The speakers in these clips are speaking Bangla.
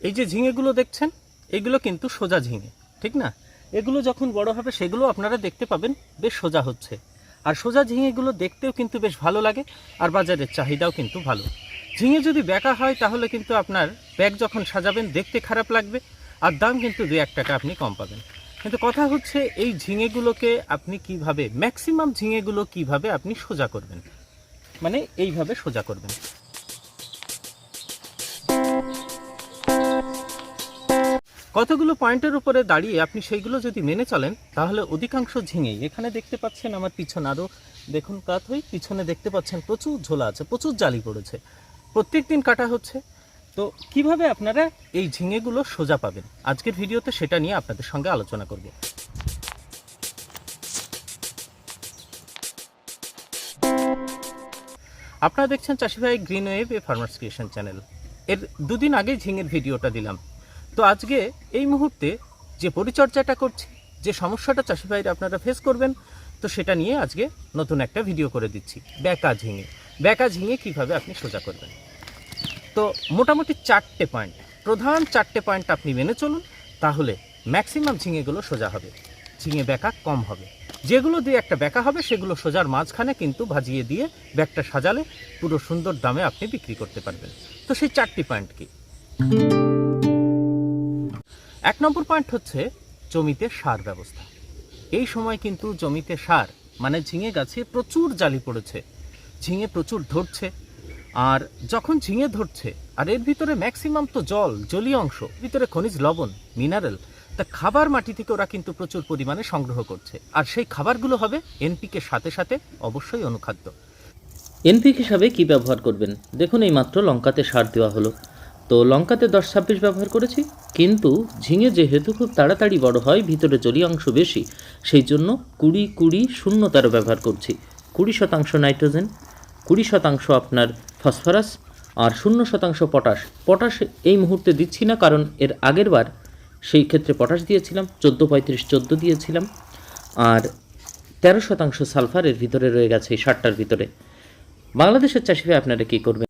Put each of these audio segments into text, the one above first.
এই যে ঝিঙেগুলো দেখছেন, এগুলো কিন্তু সোজা ঝিঙে, ঠিক না? এগুলো যখন বড় হবে, সেগুলো আপনারা দেখতে পাবেন, বেশ সোজা হচ্ছে। আর সোজা ঝিঙেগুলো দেখতেও কিন্তু বেশ ভালো লাগে, আর বাজারের চাহিদাও কিন্তু ভালো। ঝিঙে যদি বেঁকা হয়, তাহলে কিন্তু আপনার ব্যাগ যখন সাজাবেন, দেখতে খারাপ লাগবে, আর দাম কিন্তু দু এক টাকা আপনি কম পাবেন। কিন্তু কথা হচ্ছে, এই ঝিঙেগুলোকে আপনি কীভাবে ম্যাক্সিমাম ঝিঙেগুলো কীভাবে আপনি সোজা করবেন? মানে এইভাবে সোজা করবেন। কতগুলো পয়েন্টের উপরে দাঁড়িয়ে আপনি সেইগুলো যদি মেনে চলেন, তাহলে অধিকাংশ ঝিঙেই। এখানে দেখতে পাচ্ছেন আমার পিছনে আরও দেখুন কাত হই, পিছনে দেখতে পাচ্ছেন প্রচুর ঝোলা আছে, প্রচুর জালি পড়েছে। প্রত্যেক দিন কাটা হচ্ছে। তো কীভাবে আপনারা এই ঝিঙেগুলো সোজা পাবেন? আজকের ভিডিওতে সেটা নিয়ে আপনাদের সঙ্গে আলোচনা করব। আপনারা দেখছেন চাষি ভাই গ্রিন ওয়েভ এ ফার্মার্স ক্রিয়েশন চ্যানেল। এর দুদিন আগে ঝিঙের ভিডিওটা দিলাম। তো আজকে এই মুহূর্তে যে পরিচর্যাটা করছি, যে সমস্যাটা চাষি ভাইরা আপনারা ফেস করবেন, তো সেটা নিয়ে আজকে নতুন একটা ভিডিও করে দিচ্ছি। বেকা ঝিঙে বেকা ঝিঙে কীভাবে আপনি সোজা করবেন? তো মোটামুটি চারটে পয়েন্ট প্রধান চারটে পয়েন্ট আপনি মেনে চলুন, তাহলে ম্যাক্সিমাম ঝিঙেগুলো সোজা হবে। ঝিঙে ব্যাকা কম হবে। যেগুলো দিয়ে একটা বেকা হবে, সেগুলো সোজার মাঝখানে কিন্তু ভাজিয়ে দিয়ে ব্যাগটা সাজালে পুরো সুন্দর দামে আপনি বিক্রি করতে পারবেন। তো সেই চারটি পয়েন্ট কি? এক নম্বর পয়েন্ট হচ্ছে জমিতে সার ব্যবস্থা। এই সময় কিন্তু জমিতে সার মানে ঝিঙে গাছে প্রচুর জালি পড়েছে। ঝিঙে প্রচুর ধরছে। আর যখন ঝিঙে ধরছে, আর এর ভিতরে ম্যাক্সিমাম তো জল, জলীয় অংশ, ভিতরে খনিজ লবণ, মিনারেল, তা খাবার মাটি থেকে ওরা কিন্তু প্রচুর পরিমাণে সংগ্রহ করছে। আর সেই খাবারগুলো হবে এনপিকে সাথে সাথে অবশ্যই অনুখাদ্য। এনপিক হিসাবে কি ব্যবহার করবেন? দেখুন এই মাত্র লঙ্কাতে সার দেওয়া হলো। তো লঙ্কাতে দশ ছাব্বিশ ব্যবহার করেছি, কিন্তু ঝিঙে যেহেতু খুব তাড়াতাড়ি বড় হয়, ভিতরে জলীয় অংশ বেশি, সেই জন্য কুড়ি কুড়ি শূন্য তেরো ব্যবহার করছি। কুড়ি শতাংশ নাইট্রোজেন, কুড়ি শতাংশ আপনার ফসফরাস, আর শূন্য শতাংশ পটাশ। পটাশ এই মুহূর্তে দিচ্ছি না, কারণ এর আগের বার সেই ক্ষেত্রে পটাশ দিয়েছিলাম, চোদ্দ পঁয়ত্রিশ চোদ্দ দিয়েছিলাম, আর তেরো শতাংশ সালফারের ভিতরে রয়ে গেছে এই সারটার ভিতরে। বাংলাদেশের চাষি ভাই আপনারা কী করবেন?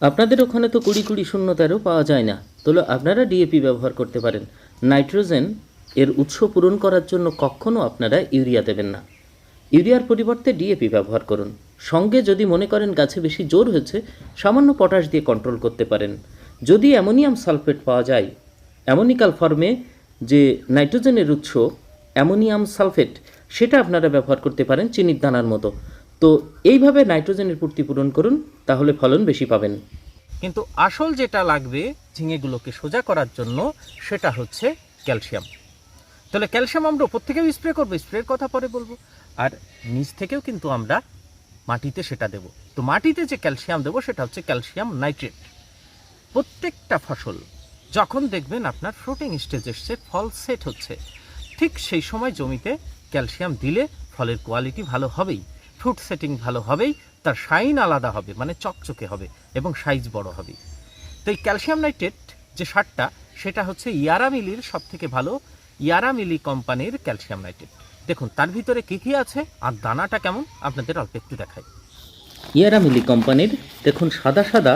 আপনাদের ওখানে তো কুড়ি কুড়ি শূন্য তেরো পাওয়া যায় না। তাহলে আপনারা ডিএপি ব্যবহার করতে পারেন। নাইট্রোজেন এর উৎস পূরণ করার জন্য কখনও আপনারা ইউরিয়া দেবেন না। ইউরিয়ার পরিবর্তে ডিএপি ব্যবহার করুন। সঙ্গে যদি মনে করেন গাছে বেশি জোর হয়েছে, সামান্য পটাশ দিয়ে কন্ট্রোল করতে পারেন। যদি অ্যামোনিয়াম সালফেট পাওয়া যায়, অ্যামোনিকাল ফর্মে যে নাইট্রোজেনের উৎস, অ্যামোনিয়াম সালফেট, সেটা আপনারা ব্যবহার করতে পারেন চিনির দানার মতো। তো এইভাবে নাইট্রোজেনের পূর্তি পূরণ করুন, তাহলে ফলন বেশি পাবেন। কিন্তু আসল যেটা লাগবে ঝিঙেগুলোকে সোজা করার জন্য, সেটা হচ্ছে ক্যালসিয়াম। তাহলে ক্যালসিয়াম আমরা ওপর থেকেও স্প্রে করব, স্প্রের কথা পরে বলব। আর নিচ থেকেও কিন্তু আমরা মাটিতে সেটা দেব। তো মাটিতে যে ক্যালসিয়াম দেবো, সেটা হচ্ছে ক্যালসিয়াম নাইট্রেট। প্রত্যেকটা ফসল, যখন দেখবেন আপনার ফ্রুটিং স্টেজ এসছে, ফল সেট হচ্ছে, ঠিক সেই সময় জমিতে ক্যালসিয়াম দিলে ফলের কোয়ালিটি ভালো হবেই। ফ্রুট সেটিং ভালো হবেই, তার শাইন আলাদা হবে মানে চকচকে হবে এবং সাইজ বড় হবে। তো এই ক্যালসিয়াম নাইট্রেট যে সারটা, সেটা হচ্ছে ইয়ারামিলির সব থেকে ভালো ইয়ারামিলি কোম্পানির ক্যালসিয়াম নাইট্রেট দেখুন, তার ভিতরে কী কী আছে আর দানাটা কেমন, আপনাদের অল্প একটু দেখায় ইয়ারা মিলি কোম্পানির দেখুন, সাদা সাদা,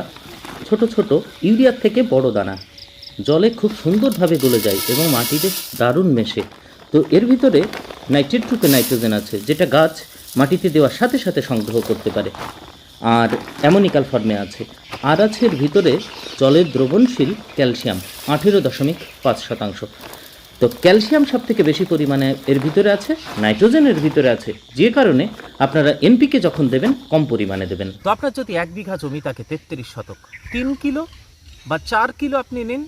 ছোট ছোট, ইউরিয়ার থেকে বড় দানা। জলে খুব সুন্দরভাবে গলে যায় এবং মাটিতে দারুণ মেশে। তো এর ভিতরে নাইট্রেট রূপে নাইট্রোজেন আছে, যেটা গাছ মাটিতে দেওয়ার সাথে সাথে সংগ্রহ করতে পারে। আর অ্যামোনিকাল ফর্মে আছে আর আছে ভিতরে জলের দ্রবণশীল ক্যালসিয়াম, আঠেরো দশমিক পাঁচ শতাংশ। তো ক্যালসিয়াম সব থেকে বেশি পরিমাণে এর ভিতরে আছে? নাইট্রোজেনের ভিতরে আছে। যে কারণে আপনারা এনপিকে যখন দেবেন, কম পরিমাণে দেবেন। তো আপনার যদি এক বিঘা জমি থাকে তেত্রিশ শতক, তিন কিলো বা চার কিলো আপনি নিন,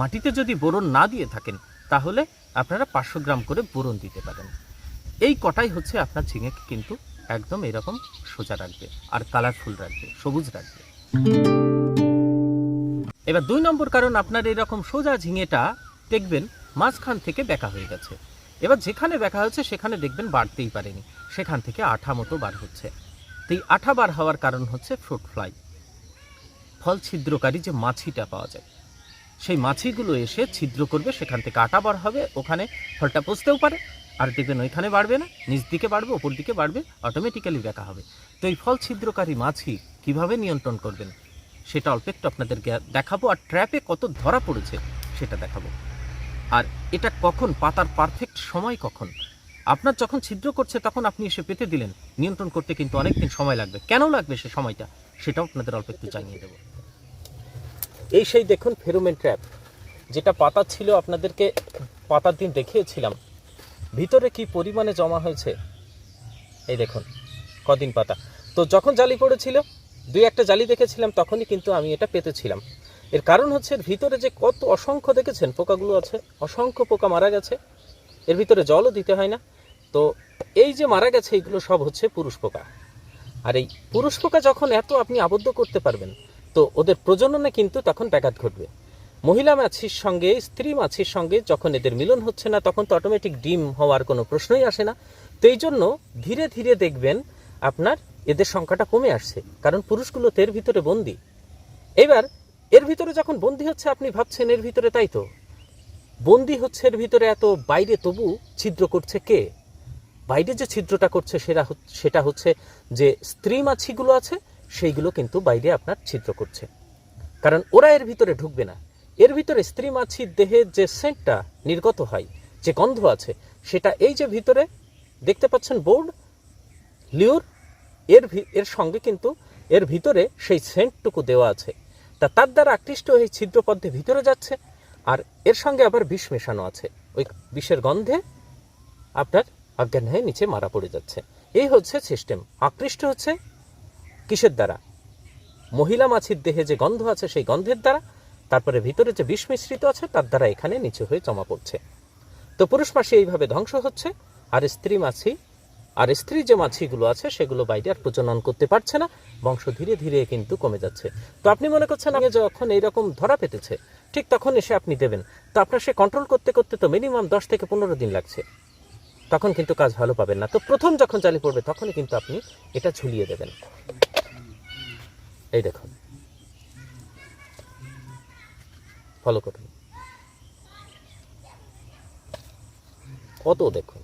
মাটিতে যদি বোরন না দিয়ে থাকেন, তাহলে আপনারা পাঁচশো গ্রাম করে বোরন দিতে পারেন। এই কটাই হচ্ছে আপনার ঝিঙেকে কিন্তু একদম এরকম সোজা রাখবে আর কালারফুল রাখবে, সবুজ রাখবে। এবার দুই নম্বর কারণ, আপনার এরকম সোজা ঝিঙেটা দেখবেন মাঝখান থেকে বেঁকা হয়ে গেছে। এবার যেখানে বেঁকা হয়েছে, সেখানে দেখবেন বাড়তেই পারেনি। সেখান থেকে আঠা মতো বার হচ্ছে। তো এই আঠা বার হওয়ার কারণ হচ্ছে ফ্রুট ফ্লাই ফল ছিদ্রকারী যে মাছিটা পাওয়া যায়, সেই মাছিগুলো এসে ছিদ্র করবে, সেখান থেকে আটা বার হবে, ওখানে ফলটা পচতেও পারে। আর দেখবেন ওইখানে বাড়বে না, নিচ দিকে বাড়বে, ওপর দিকে বাড়বে অটোমেটিক্যালি বেঁকা হবে। তো এই ফল ছিদ্রকারী মাছি কীভাবে নিয়ন্ত্রণ করবেন? সেটা অল্প একটু আপনাদেরকে দেখাবো, আর ট্র্যাপে কত ধরা পড়েছে সেটা দেখাবো। আর এটা কখন? পাতার পারফেক্ট সময় কখন? আপনার যখন ছিদ্র করছে, তখন আপনি এসে পেতে দিলেন। নিয়ন্ত্রণ করতে কিন্তু অনেকদিন সময় লাগবে। কেন লাগবে সে সময়টা? সেটাও আপনাদের অল্প একটু জানিয়ে দেবো। এই সেই দেখুন ফেরোমেন ট্র্যাপ যেটা পাতা ছিল, আপনাদেরকে পাতার দিন দেখিয়েছিলাম। ভিতরে কি পরিমাণে জমা হয়েছে? এই দেখুন, কদিন পাতা। তো যখন জালি পড়েছিল, দুই একটা জালি দেখেছিলাম, তখনই কিন্তু আমি এটা পেতেছিলাম। এর কারণ হচ্ছে ভিতরে যে কত অসংখ্য দেখেছেন, পোকাগুলো আছে, অসংখ্য পোকা মারা গেছে। এর ভিতরে জলও দিতে হয় না। তো এই যে মারা গেছে, এইগুলো সব হচ্ছে পুরুষ পোকা। আর এই পুরুষ পোকা যখন এত আপনি আবদ্ধ করতে পারবেন, তো ওদের প্রজননে কিন্তু তখন ব্যাঘাত ঘটবে। মহিলা মাছির সঙ্গে, স্ত্রী মাছির সঙ্গে যখন এদের মিলন হচ্ছে না, তখন তো অটোমেটিক ডিম হওয়ার কোনো প্রশ্নই আসে না। তো এই জন্য ধীরে ধীরে দেখবেন আপনার এদের সংখ্যাটা কমে আসছে, কারণ পুরুষগুলো তো এর ভিতরে বন্দি। এবার, এর ভিতরে যখন বন্দি হচ্ছে, আপনি ভাবছেন এর ভিতরে তাই তো? বন্দি হচ্ছে এর ভিতরে এত বাইরে, তবু ছিদ্র করছে কে? বাইরে যে ছিদ্রটা করছে, সেটা সেটা হচ্ছে যে স্ত্রী মাছিগুলো আছে, সেইগুলো কিন্তু বাইরে আপনার ছিদ্র করছে। কারণ ওরা এর ভিতরে ঢুকবে না। এর ভিতরে স্ত্রী মাছির দেহে যে সেন্টটা নির্গত হয়, যে গন্ধ আছে, সেটা এই যে ভিতরে দেখতে পাচ্ছেন বোর্ড, লিওর, এর এর সঙ্গে কিন্তু এর ভিতরে সেই সেন্টটুকু দেওয়া আছে। তা তার দ্বারা আকৃষ্ট হয়ে ছিদ্রপথে ভিতরে যাচ্ছে, আর এর সঙ্গে আবার বিষ মেশানো আছে। ওই বিষের গন্ধে আপনার অজ্ঞান হয়ে নিচে মারা পড়ে যাচ্ছে। এই হচ্ছে সিস্টেম। আকৃষ্ট হচ্ছে কিসের দ্বারা? মহিলা মাছির দেহে যে গন্ধ আছে, সেই গন্ধের দ্বারা তারপরে ভিতরে যে বিষ মিশ্রিত আছে, তার দ্বারা এখানে নিচু হয়ে জমা পড়ছে। তো পুরুষ মাছি এইভাবে ধ্বংস হচ্ছে, আর স্ত্রী মাছি আর স্ত্রী যে মাছিগুলো আছে, সেগুলো বাইরে আর প্রজনন করতে পারছে না, বংশ ধীরে ধীরে কিন্তু কমে যাচ্ছে। তো আপনি মনে করছেন, আমি যখন এইরকম ধরা পেতেছে, ঠিক তখন এসে আপনি দেবেন। তো আপনার সে কন্ট্রোল করতে করতে তো মিনিমাম দশ থেকে পনেরো দিন লাগছে। তখন কিন্তু কাজ ভালো পাবেন না। তো প্রথম যখন জালি পড়বে, তখনই কিন্তু আপনি এটা ঝুলিয়ে দেবেন। এই দেখুন। ফলো করুন। কত দেখুন?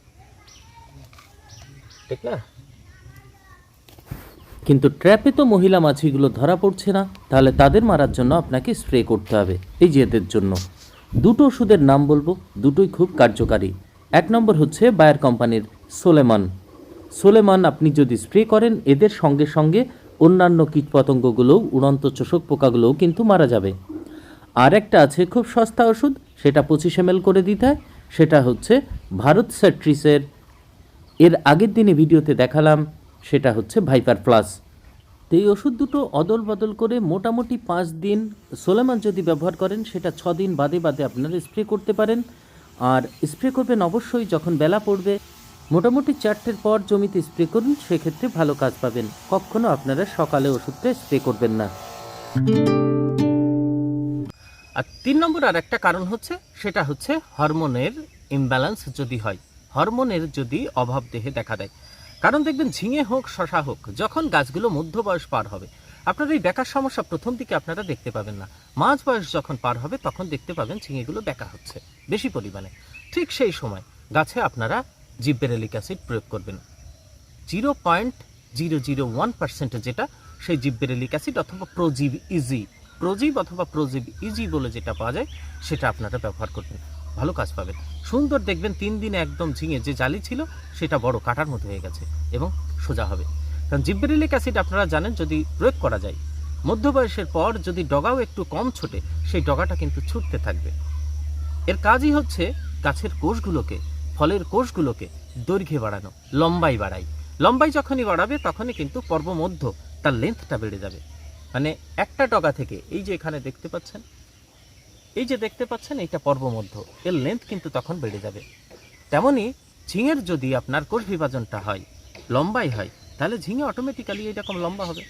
ঠিক না? কিন্তু ট্র্যাপে তো মহিলা মাছিগুলো ধরা পড়ছে না, তাহলে তাদের মারার জন্য আপনাকে স্প্রে করতে হবে, এই জেদের জন্য। দুটো ওষুধের নাম বলব, দুটোই খুব কার্যকারী। এক নম্বর হচ্ছে বায়ার কোম্পানির সোলেমান। সোলেমান আপনি যদি স্প্রে করেন, এদের সঙ্গে সঙ্গে অন্যান্য কীটপতঙ্গগুলোও, উড়ন্ত চোষক পোকাগুলোও কিন্তু মারা যাবে। আর একটা আছে খুব সস্তা ওষুধ, সেটা পঁচিশ এম করে দিতে হয়, সেটা হচ্ছে ভারত স্যাট্রিসের এর আগের দিনে ভিডিওতে দেখালাম, সেটা হচ্ছে ভাইপার প্লাস তো এই ওষুধ দুটো অদল বদল করে মোটামুটি পাঁচ দিন সোলেমান যদি ব্যবহার করেন, সেটা ছ দিন বাদে বাদে আপনারা স্প্রে করতে পারেন। আর স্প্রে করবেন অবশ্যই যখন বেলা পড়বে, মোটামুটি চারটের পর জমিতে স্প্রে করুন, সেক্ষেত্রে ভালো কাজ পাবেন। কখনও আপনারা সকালে ওষুধটা স্প্রে করবেন না। আর তিন নম্বর আর একটা কারণ হচ্ছে, সেটা হচ্ছে হরমোনের ইমব্যালেন্স যদি হয়, হরমোনের যদি অভাব দেহে দেখা দেয়। কারণ দেখবেন, ঝিঙে হোক শশা হোক, যখন গাছগুলো মধ্য বয়স পার হবে, আপনার এই বেকার সমস্যা প্রথম দিকে আপনারা দেখতে পাবেন না। মাঝ বয়স যখন পার হবে, তখন দেখতে পাবেন ঝিঙেগুলো বেকা হচ্ছে, বেশি পরিমাণে। ঠিক সেই সময় গাছে আপনারা জিব্বেরেলিক অ্যাসিড প্রয়োগ করবেন। Zero point zero zero one percent যেটা, সেই জিব্বেরেলিক অ্যাসিড অথবা প্রোজিব ইজি প্রোজিব অথবা প্রোজিব ইজি বলে যেটা পাওয়া যায়, সেটা আপনারা ব্যবহার করবেন। ভালো কাজ পাবেন। সুন্দর দেখবেন তিন দিনে একদম ঝিঙে যে জালি ছিল, সেটা বড় কাটার মতো হয়ে গেছে এবং সোজা হবে। কারণ জিব্বেরেলিক অ্যাসিড আপনারা জানেন যদি প্রয়োগ করা যায় মধ্য বয়সের পর যদি ডগাও একটু কম ছোটে, সেই ডগাটা কিন্তু ছুটতে থাকবে। এর কাজই হচ্ছে গাছের কোষগুলোকে, ফলের কোষগুলোকে দৈর্ঘ্যে বাড়ানো লম্বাই বাড়াই। লম্বাই যখনই বাড়াবে, তখনই কিন্তু পর্বমধ্য তার লেন্থটা বেড়ে যাবে। মানে একটা ডগা থেকে, এই যে এখানে দেখতে পাচ্ছেন, এই যে দেখতে পাচ্ছেন, এইটা পর্বমধ্য। এর লেন্থ কিন্তু তখন বেড়ে যাবে। তেমনি ঝিঙের যদি আপনার কোষ বিভাজনটা হয়, লম্বাই হয়, তাহলে ঝিঙে অটোমেটিক্যালি এইরকম লম্বা হবে।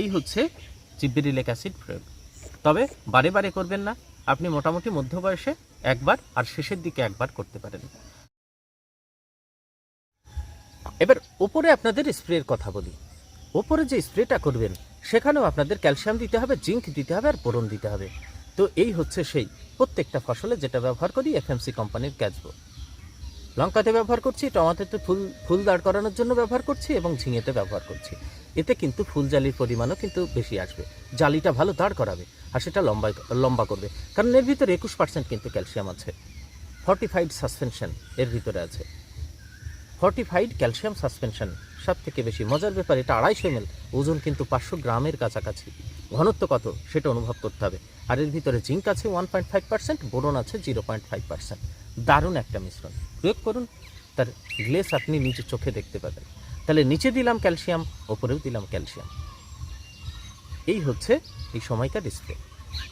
এই হচ্ছে জিব্বেরিলিক অ্যাসিড প্রয়োগ। তবে বারে বারে করবেন না, আপনি মোটামুটি মধ্য বয়সে একবার আর শেষের দিকে একবার করতে পারেন। এবার ওপরে আপনাদের স্প্রের কথা বলি। ওপরে যে স্প্রেটা করবেন সেখানেও আপনাদের ক্যালসিয়াম দিতে হবে, জিঙ্ক দিতে হবে আর বোরন দিতে হবে। তো এই হচ্ছে সেই, প্রত্যেকটা ফসলে যেটা ব্যবহার করি এফএমসি কোম্পানির ক্যাচবো লঙ্কাতে ব্যবহার করছি, টমাটোতে ফুল ফুল দাঁড় করানোর জন্য ব্যবহার করছি এবং ঝিঙেতে ব্যবহার করছি। এতে কিন্তু ফুল জালির পরিমাণও কিন্তু বেশি আসবে। জালিটা ভালো দাঁড় করাবে আর সেটা লম্বা লম্বা করবে। কারণ এর ভিতরে একুশ পার্সেন্ট কিন্তু ক্যালসিয়াম আছে। ফর্টিফাইড সাসপেনশন এর ভিতরে আছে। ফর্টিফাইড ক্যালসিয়াম সাসপেনশন সব থেকে বেশি মজার ব্যাপার এটা আড়াইশো এম ওজন কিন্তু পাঁচশো গ্রামের কাছাকাছি। ঘনত্ব কত সেটা অনুভব করতে হবে। আর এর ভিতরে জিঙ্ক আছে one point five percent, boron আছে জিরো পয়েন্ট ফাইভ পার্সেন্ট। দারুণ একটা মিশ্রণ। প্রয়োগ করুন, তার গ্লেস আপনি নিজে চোখে দেখতে পাবেন। তাহলে নিচে দিলাম ক্যালসিয়াম, ওপরেও দিলাম ক্যালসিয়াম। এই হচ্ছে এই সময়কার ডিসপ্লে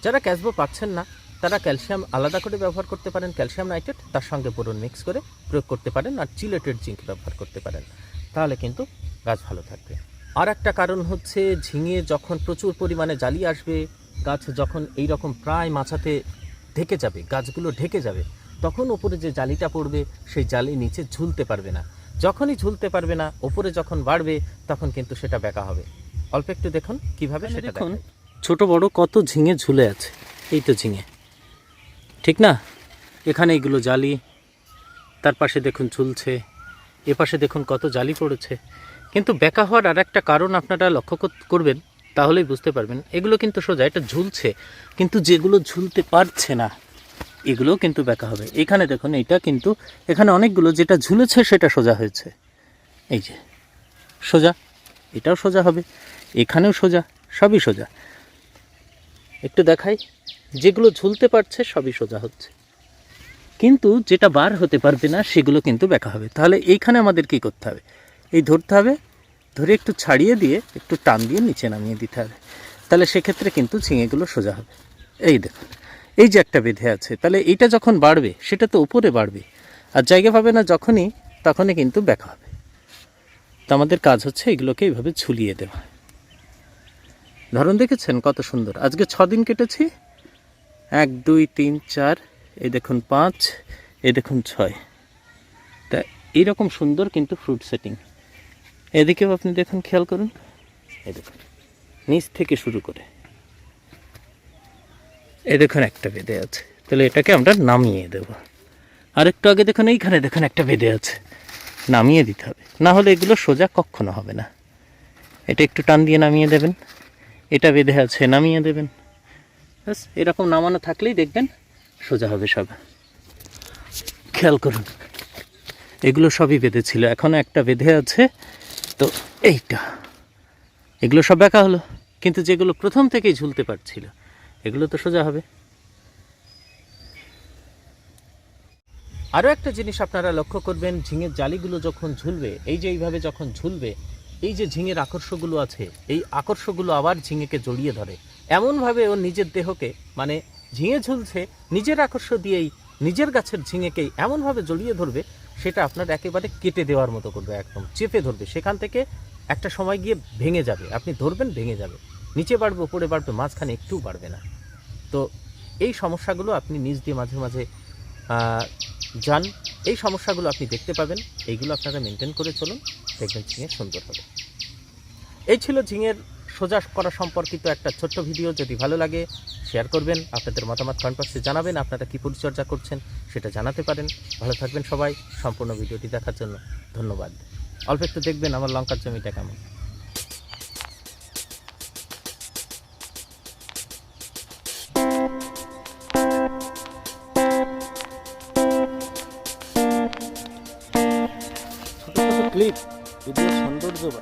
যারা ক্যাসবো পাচ্ছেন না, তারা ক্যালসিয়াম আলাদা করে ব্যবহার করতে পারেন। ক্যালসিয়াম নাইট্রেট, তার সঙ্গে বোরন মিক্স করে প্রয়োগ করতে পারেন। আর চিলেটেড জিঙ্ক ব্যবহার করতে পারেন। তাহলে কিন্তু গাছ ভালো থাকবে। আর একটা কারণ হচ্ছে ঝিঙে যখন প্রচুর পরিমাণে জালি আসবে গাছ যখন এই রকম প্রায় মাছাতে ঢেকে যাবে গাছগুলো ঢেকে যাবে তখন ওপরে যে জালিটা পড়বে সেই জালি নিচে ঝুলতে পারবে না। যখনই ঝুলতে পারবে না ওপরে যখন বাড়বে তখন কিন্তু সেটা বেঁকা হবে। অল্প একটু দেখুন কীভাবে সেটা দেখুন, ছোট বড় কত ঝিঙে ঝুলে আছে। এই তো ঝিঙে। ঠিক না? এখানে এইগুলো জালি তার পাশে দেখুন ঝুলছে। এ পাশে দেখুন কত জালি পড়েছে। কিন্তু বেঁকা হওয়ার আর একটা কারণ আপনারা লক্ষ্য করবেন, তাহলেই বুঝতে পারবেন। এগুলো কিন্তু সোজা, এটা ঝুলছে। কিন্তু যেগুলো ঝুলতে পারছে না, এগুলোও কিন্তু বেঁকা হবে। এখানে দেখুন এটা কিন্তু এখানে অনেকগুলো, যেটা ঝুলেছে সেটা সোজা হয়েছে। এই যে, সোজা, এটাও সোজা হবে, এখানেও সোজা, সবই সোজা। একটু দেখাই, যেগুলো ঝুলতে পারছে, সবই সোজা হচ্ছে। কিন্তু যেটা বার হতে পারবে না, সেগুলো কিন্তু বেঁকা হবে। তাহলে এইখানে আমাদের কি করতে হবে? এই ধরতে হবে, ধরে একটু ছাড়িয়ে দিয়ে, একটু টান দিয়ে নিচে নামিয়ে দিতে হবে। তাহলে সেক্ষেত্রে কিন্তু ঝিঙেগুলো সোজা হবে। এই দেখুন, এই যে একটা বেঁধে আছে, তাহলে এইটা যখন বাড়বে, সেটা তো উপরে বাড়বে। আর জায়গা পাবে না যখনই, তখনই কিন্তু বেঁকা হবে। তো আমাদের কাজ হচ্ছে এগুলোকে এইভাবে ঝুলিয়ে দেওয়া। ধরুন দেখেছেন কত সুন্দর। আজকে ছ দিন কেটেছি। এক, দুই, তিন, চার এই দেখুন পাঁচ, এই দেখুন ছয়। তা এইরকম সুন্দর কিন্তু ফ্রুট সেটিং এদিকেও আপনি দেখুন, খেয়াল করুন। এই দেখুন, নিচ থেকে শুরু করে। এই দেখুন একটা বেঁধে আছে। তাহলে এটাকে আমরা নামিয়ে দেব। আরেকটু আগে দেখুন, এইখানে দেখুন একটা বেঁধে আছে। নামিয়ে দিতে হবে। না হলে এগুলো সোজা কখনো হবে না। এটা একটু টান দিয়ে নামিয়ে দেবেন। এটা বেঁধে আছে, নামিয়ে দেবেন। ব্যাস, এরকম নামানো থাকলেই দেখবেন সোজা হবে সব। খেয়াল করুন, এগুলো সবই বেঁধে ছিল এখনও একটা বেঁধে আছে। তো এইটা, এগুলো সব বেঁকা হলো, কিন্তু যেগুলো প্রথম থেকেই ঝুলতে পারছিল, এগুলো তো সোজা হবে। আরও একটা জিনিস আপনারা লক্ষ্য করবেন, ঝিঙের জালিগুলো যখন ঝুলবে, এই যে এইভাবে যখন ঝুলবে, এই যে ঝিঙের আকর্ষগুলো আছে, এই আকর্ষগুলো আবার ঝিঙেকে জড়িয়ে ধরে। এমনভাবে ও নিজের দেহকে মানে ঝিঙে ঝুলছে, নিজের আকর্ষ দিয়েই নিজের গাছের ঝিঙেকেই এমনভাবে জড়িয়ে ধরবে, সেটা আপনার একেবারে কেটে দেওয়ার মতো করবে, একদম চেপে ধরবে। সেখান থেকে একটা সময় গিয়ে ভেঙে যাবে, আপনি ধরবেন, ভেঙে যাবে। নিচে বাড়বে, উপরে বাড়বে, মাঝখানে একটু বাড়বে না। তো এই সমস্যাগুলো আপনি নিজ দিয়ে মাঝে মাঝে যান। এই সমস্যাগুলো আপনি দেখতে পাবেন, এইগুলো আপনারা মেনটেন করে চলুন, দেখবেন ঝিঙে সুন্দর হবে। এই ছিল ঝিঙের সোজা করা সম্পর্কিত একটা ছোট্ট ভিডিও যদি ভালো লাগে শেয়ার করবেন। আপনাদের মতামত বক্সে জানাবেন, আপনারা কী পরিচর্যা করছেন সেটা জানাতে পারেন। ভালো থাকবেন সবাই, সম্পূর্ণ ভিডিওটি দেখার জন্য ধন্যবাদ। অল্প একটু দেখবেন আমার লঙ্কার জমিটা কেমন।